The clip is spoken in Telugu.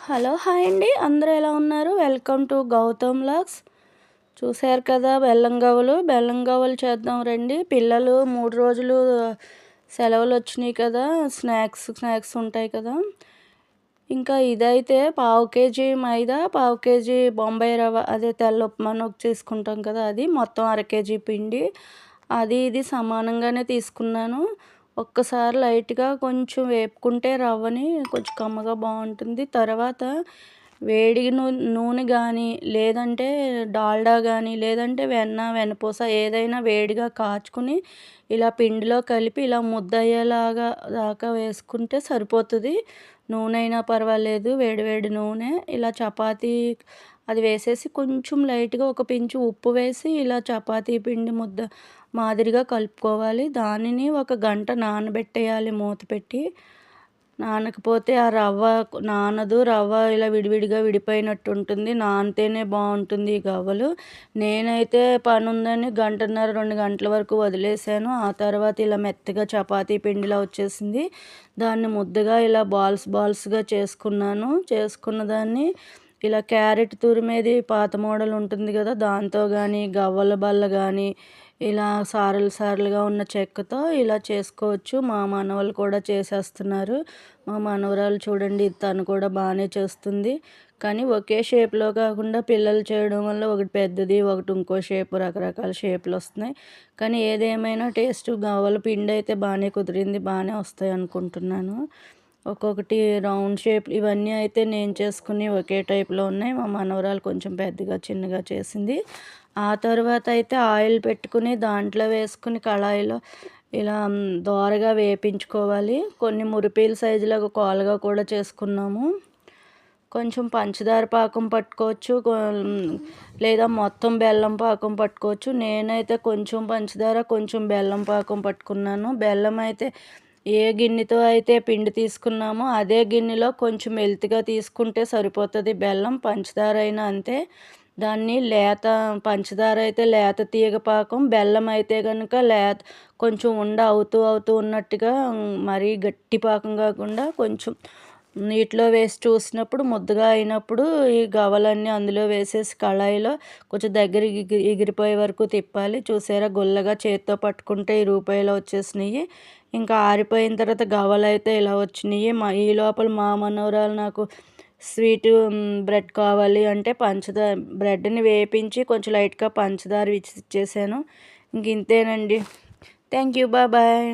హలో హాయ్ అండి. అందరూ ఎలా ఉన్నారు? వెల్కమ్ టు గౌతమ్ లాక్స్ చూశారు కదా బెల్లం గవ్వలు. బెల్లం గవ్వలు చేద్దాం రండి. పిల్లలు మూడు రోజులు సెలవులు వచ్చినాయి కదా స్నాక్స్ స్నాక్స్ ఉంటాయి కదా. ఇంకా ఇదైతే పావు కేజీ మైదా పావు కేజీ బొంబాయి రవ్వ. అదే తెల్ల ఉప్మా నొక్కి తీసుకుంటాం కదా అది. మొత్తం అర కేజీ పిండి. అది ఇది సమానంగానే తీసుకున్నాను. ఒక్కసారి లైట్గా కొంచెం వేపుకుంటే రవ్వని కొంచెం కమ్మగా బాగుంటుంది. తర్వాత వేడి నూనె కానీ లేదంటే డాల్డా కానీ లేదంటే వెన్న వెన్నపూస ఏదైనా వేడిగా కాచుకుని ఇలా పిండిలో కలిపి ఇలా ముద్ద అయ్యేలాగా దాకా వేసుకుంటే సరిపోతుంది. నూనె అయినా పర్వాలేదు వేడి వేడి నూనె ఇలా చపాతీ అది వేసేసి కొంచెం లైట్గా ఒక పించు ఉప్పు వేసి ఇలా చపాతీ పిండి ముద్ద మాదిరిగా కలుపుకోవాలి. దానిని ఒక గంట నానబెట్టేయాలి మూత పెట్టి. నానకపోతే ఆ రవ్వ నానదు రవ్వ ఇలా విడివిడిగా విడిపోయినట్టు ఉంటుంది నానితేనే బాగుంటుంది ఈ గవ్వలు. నేనైతే పని ఉందని గంటన్నర రెండు గంటల వరకు వదిలేసాను ఆ తర్వాత ఇలా మెత్తగా చపాతీ పిండిలా వచ్చేసింది. దాన్ని ముద్దగా ఇలా బాల్స్ బాల్స్గా చేసుకున్నాను. చేసుకున్న దాన్ని ఇలా క్యారెట్ తురిమేది పాత మోడల్ ఉంటుంది కదా దాంతో కానీ గవ్వల బల్ల కానీ ఇలా సారలు సారలుగా ఉన్న చెక్కతో ఇలా చేసుకోవచ్చు. మా మనవలు కూడా చేసేస్తున్నారు. మా మనవరాలు చూడండి తను కూడా బాగానే చేస్తుంది. కానీ ఒకే షేప్లో కాకుండా పిల్లలు చేయడం వల్ల ఒకటి పెద్దది ఒకటి ఇంకో షేప్ రకరకాల షేప్లు వస్తున్నాయి. కానీ ఏదేమైనా టేస్ట్ గవ్వల పిండి అయితే బాగానే కుదిరింది బాగానే వస్తాయి అనుకుంటున్నాను. ఒక్కొక్కటి రౌండ్ షేప్ ఇవన్నీ అయితే నేను చేసుకుని ఒకే టైప్లో ఉన్నాయి. మా మనవరాలు కొంచెం పెద్దగా చిన్నగా చేసింది. ఆ తర్వాత అయితే ఆయిల్ పెట్టుకుని దాంట్లో వేసుకుని కళాయిలో ఇలా దోరగా వేపించుకోవాలి. కొన్ని మురిపీల సైజులో కోలగా కూడా చేసుకున్నాము. కొంచెం పంచదార పాకం పట్టుకోవచ్చు. లేదా మొత్తం బెల్లం పాకం పట్టుకోవచ్చు. నేనైతే కొంచెం పంచదార కొంచెం బెల్లం పాకం పట్టుకున్నాను. బెల్లం అయితే ఏ గిన్నెతో అయితే పిండి తీసుకున్నామో అదే గిన్నెలో కొంచెం మెల్తిగా తీసుకుంటే సరిపోతుంది. బెల్లం పంచదార అయినా అంతే. దాన్ని లేత పంచదార అయితే లేత తీగ పాకం బెల్లం అయితే కనుక లేత కొంచెం ఉండ అవుతూ అవుతూ ఉన్నట్టుగా మరీ గట్టి పాకం కాకుండా కొంచెం నీటిలో వేసి చూసినప్పుడు ముద్దగా అయినప్పుడు ఈ గవలన్నీ అందులో వేసేసి కళాయిలో కొంచెం దగ్గర ఎగిరిపోయే వరకు తిప్పాలి. చూసారా? గుల్లగా చేత్తో పట్టుకుంటే ఈ రూపాయలు వచ్చేసినాయి. ఇంకా ఆరిపోయిన తర్వాత గవ్వలు అయితే ఇలా వచ్చినాయి. మా ఈ లోపల మా మనవరాలు నాకు స్వీట్ బ్రెడ్ కావాలి అంటే పంచదార బ్రెడ్ని వేపించి కొంచెం లైట్గా పంచదార ఇచ్చేసాను. ఇంక ఇంతేనండి. Thank you bye.